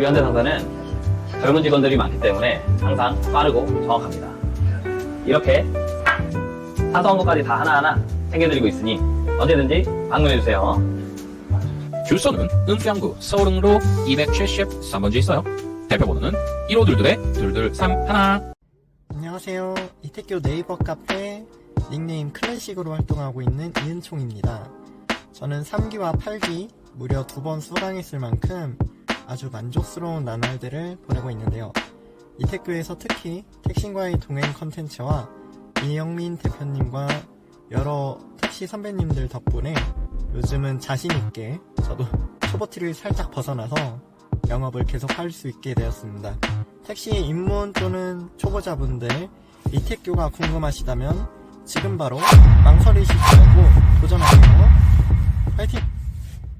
우리 현대 상사는 젊은 직원들이 많기 때문에 항상 빠르고 정확합니다. 이렇게 사소한 것까지 다 하나하나 챙겨드리고 있으니 언제든지 방문해주세요. 주소는 은평구 서울흥로 273번지 있어요. 대표번호는 1522 2231 안녕하세요. 이태교 네이버 카페 닉네임 클래식으로 활동하고 있는 이은총입니다. 저는 3기와 8기 무려 두 번 수강했을 만큼 아주 만족스러운 나날들을 보내고 있는데요. 이태교에서 특히 택신과의 동행 컨텐츠와 이영민 대표님과 여러 택시 선배님들 덕분에 요즘은 자신있게 저도 초보티를 살짝 벗어나서 영업을 계속 할 수 있게 되었습니다. 택시 입문 또는 초보자분들 이택교가 궁금하시다면 지금 바로 망설이시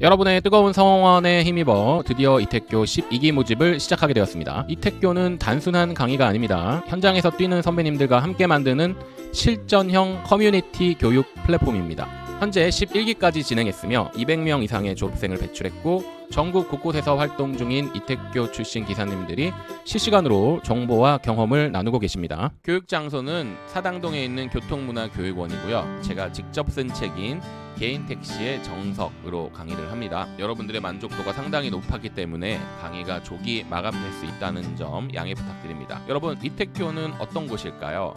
여러분의 뜨거운 성원에 힘입어 드디어 이택교 12기 모집을 시작하게 되었습니다. 이택교는 단순한 강의가 아닙니다. 현장에서 뛰는 선배님들과 함께 만드는 실전형 커뮤니티 교육 플랫폼입니다. 현재 11기까지 진행했으며 200명 이상의 졸업생을 배출했고 전국 곳곳에서 활동 중인 이택교 출신 기사님들이 실시간으로 정보와 경험을 나누고 계십니다. 교육 장소는 사당동에 있는 교통문화교육원이고요. 제가 직접 쓴 책인 개인 택시의 정석으로 강의를 합니다. 여러분들의 만족도가 상당히 높았기 때문에 강의가 조기 마감될 수 있다는 점 양해 부탁드립니다. 여러분 이택교는 어떤 곳일까요?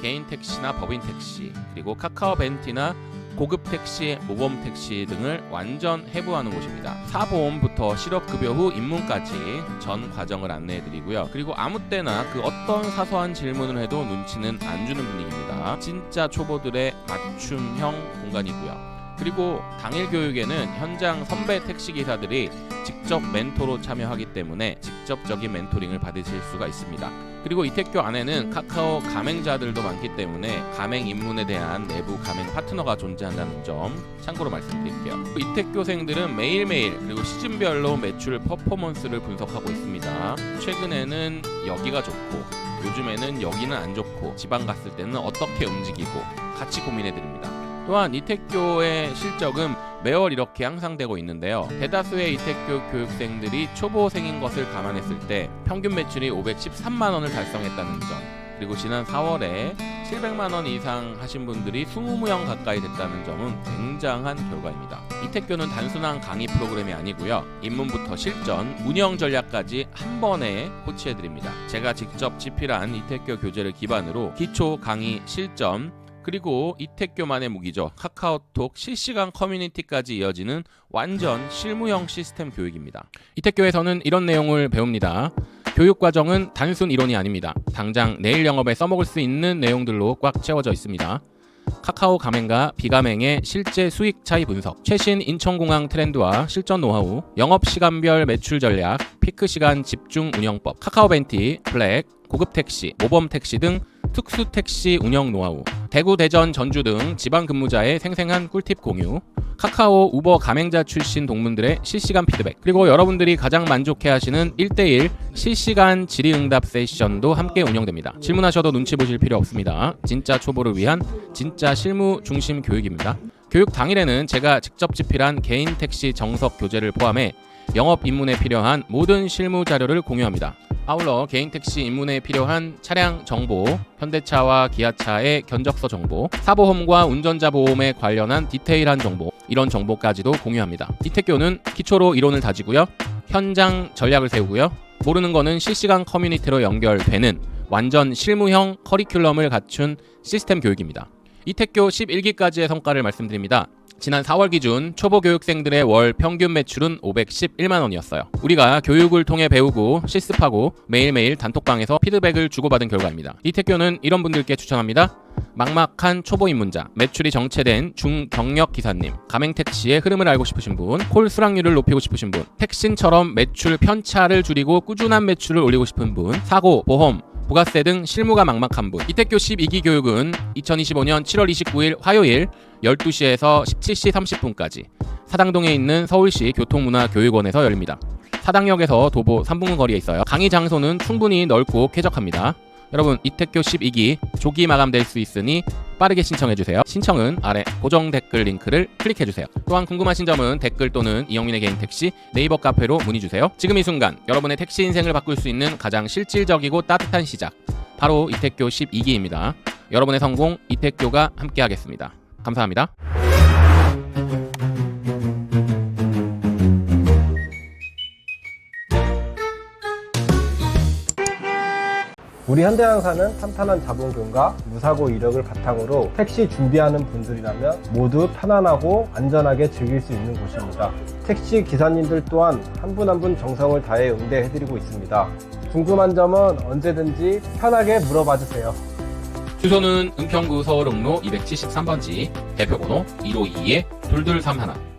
개인 택시나 법인 택시 그리고 카카오 벤티나 고급 택시, 모범 택시 등을 완전 해부하는 곳입니다. 사보험부터 실업급여 후 입문까지 전 과정을 안내해드리고요. 그리고 아무 때나 그 어떤 사소한 질문을 해도 눈치는 안 주는 분위기입니다. 진짜 초보들의 맞춤형 공간이고요. 그리고 당일 교육에는 현장 선배 택시 기사들이 직접 멘토로 참여하기 때문에 직접적인 멘토링을 받으실 수가 있습니다. 그리고 이택교 안에는 카카오 가맹자들도 많기 때문에 가맹 입문에 대한 내부 가맹 파트너가 존재한다는 점 참고로 말씀드릴게요. 이택교생들은 매일매일 그리고 시즌별로 매출 퍼포먼스를 분석하고 있습니다. 최근에는 여기가 좋고 요즘에는 여기는 안 좋고 지방 갔을 때는 어떻게 움직이고 같이 고민해 드립니다. 또한 이택교의 실적은 매월 이렇게 향상되고 있는데요. 대다수의 이택교 교육생들이 초보생인 것을 감안했을 때 평균 매출이 513만 원을 달성했다는 점. 그리고 지난 4월에 700만 원 이상 하신 분들이 20명 가까이 됐다는 점은 굉장한 결과입니다. 이택교는 단순한 강의 프로그램이 아니고요. 입문부터 실전, 운영 전략까지 한 번에 코치해 드립니다. 제가 직접 집필한 이택교 교재를 기반으로 기초 강의 실전 그리고 이택교만의 무기죠. 카카오톡 실시간 커뮤니티까지 이어지는 완전 실무형 시스템 교육입니다. 이택교에서는 이런 내용을 배웁니다. 교육 과정은 단순 이론이 아닙니다. 당장 내일 영업에 써먹을 수 있는 내용들로 꽉 채워져 있습니다. 카카오 가맹과 비가맹의 실제 수익 차이 분석, 최신 인천공항 트렌드와 실전 노하우, 영업 시간별 매출 전략, 피크 시간 집중 운영법, 카카오 벤티, 블랙, 고급 택시, 모범 택시 등 특수 택시 운영 노하우, 대구, 대전, 전주 등 지방 근무자의 생생한 꿀팁 공유, 카카오, 우버 가맹자 출신 동문들의 실시간 피드백, 그리고 여러분들이 가장 만족해 하시는 1대1 실시간 질의응답 세션도 함께 운영됩니다. 질문하셔도 눈치 보실 필요 없습니다. 진짜 초보를 위한 진짜 실무 중심 교육입니다. 교육 당일에는 제가 직접 집필한 개인 택시 정석 교재를 포함해 영업 입문에 필요한 모든 실무 자료를 공유합니다. 아울러 개인 택시 입문에 필요한 차량 정보, 현대차와 기아차의 견적서 정보, 사보험과 운전자 보험에 관련한 디테일한 정보, 이런 정보까지도 공유합니다. 이택교는 기초로 이론을 다지고요. 현장 전략을 세우고요. 모르는 거는 실시간 커뮤니티로 연결되는 완전 실무형 커리큘럼을 갖춘 시스템 교육입니다. 이택교 11기까지의 성과를 말씀드립니다. 지난 4월 기준 초보 교육생들의 월 평균 매출은 511만 원이었어요. 우리가 교육을 통해 배우고 실습하고 매일매일 단톡방에서 피드백을 주고받은 결과입니다. 이 택교는 이런 분들께 추천합니다. 막막한 초보 입문자, 매출이 정체된 중경력 기사님, 가맹 택시의 흐름을 알고 싶으신 분, 콜 수락률을 높이고 싶으신 분, 택신처럼 매출 편차를 줄이고 꾸준한 매출을 올리고 싶은 분, 사고, 보험, 부가세 등 실무가 막막한 분. 이택교 12기 교육은 2025년 7월 29일 화요일 12시에서 17시 30분까지 사당동에 있는 서울시 교통문화교육원에서 열립니다. 사당역에서 도보 3분 거리에 있어요. 강의 장소는 충분히 넓고 쾌적합니다. 여러분 이택교 12기 조기 마감될 수 있으니 빠르게 신청해주세요. 신청은 아래 고정 댓글 링크를 클릭해주세요. 또한 궁금하신 점은 댓글 또는 이영민의 개인 택시 네이버 카페로 문의주세요. 지금 이 순간 여러분의 택시 인생을 바꿀 수 있는 가장 실질적이고 따뜻한 시작 바로 이택교 12기입니다. 여러분의 성공 이택교가 함께하겠습니다. 감사합니다. 우리 현대항사는 탄탄한 자본금과 무사고 이력을 바탕으로 택시 준비하는 분들이라면 모두 편안하고 안전하게 즐길 수 있는 곳입니다. 택시 기사님들 또한 한 분 한분 정성을 다해 응대해드리고 있습니다. 궁금한 점은 언제든지 편하게 물어봐 주세요. 주소는 은평구 서울흥로 273번지 대표번호 152-2231